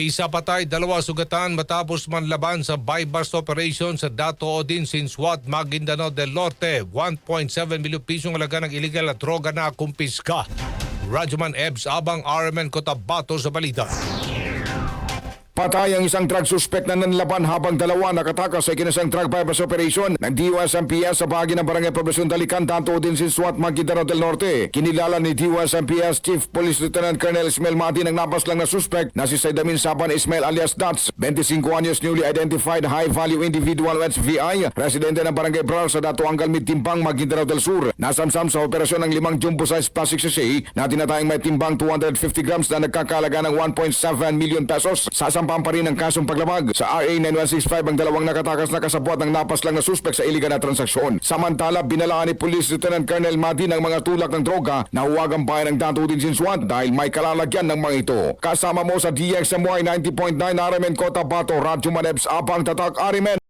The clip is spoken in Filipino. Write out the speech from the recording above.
Isa patay, dalawa sugatan matapos manlaban sa buy-bust operation sa Dato Odin since Wat Maguindanao del Norte. 1.7 milyong pisong halaga ng illegal na droga na kumpiska. Rajuman Ebs Abang RMN Cotabato sa balita. Patay ang isang drug suspect na nanlaban habang dalawa nakatakas sa ikinasang drug bypass operation ng DUSMPS sa bahagi ng Barangay Poblacion Dalican, Tanto din si SWAT Maguindanao del Norte. Kinilala ni DUSMPS Chief Police Lieutenant Colonel Ismail Mati ng napas lang na suspect na si Saidamin Saban Ismail alias Dats, 25 anyos newly identified high-value individual o HVI, residente ng Barangay Brar sa Dato Angal Mitimbang, Maguindanao del Sur. Nasamsam sa operasyon ng limang jumbo-size plastic sachet na tinatayang may timbang 250 grams na nagkakalaga ng 1.7 million pesos. Sasampahan pa rin ang kasong paglabag. Sa RA 9165 ang dalawang nakatakas na kasabwat ng napas lang na suspect sa iligan na transaksyon. Samantala, binalaan ni Police Lieutenant Colonel Mati ng mga tulak ng droga na huwagang bayan ng Dato din Sinswat dahil may kalalagyan ng mga ito. Kasama mo sa DXMY 90.9 RMN Cotabato, Radyo Manebs, Apang Tatak Arimen.